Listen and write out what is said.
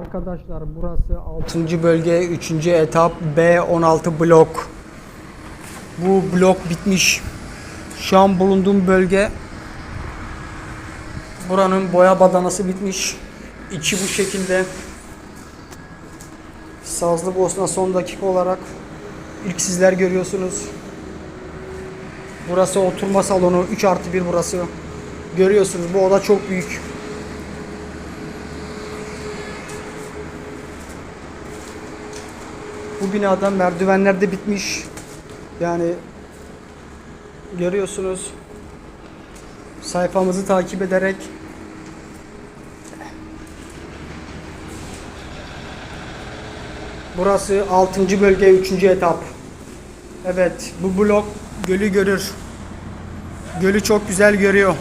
Arkadaşlar burası 6. bölge 3. etap B16 blok. Bu blok bitmiş. Şu an bulunduğum bölge buranın boya badanası bitmiş. İçi bu şekilde. Sazlı Bosna son dakika olarak ilk sizler görüyorsunuz. Burası oturma salonu 3 artı 1 burası. Görüyorsunuz bu oda çok büyük. Bu binada merdivenler de bitmiş. Yani görüyorsunuz. Sayfamızı takip ederek Burası 6. bölge 3. etap. Evet bu blok gölü görür. Gölü çok güzel görüyor.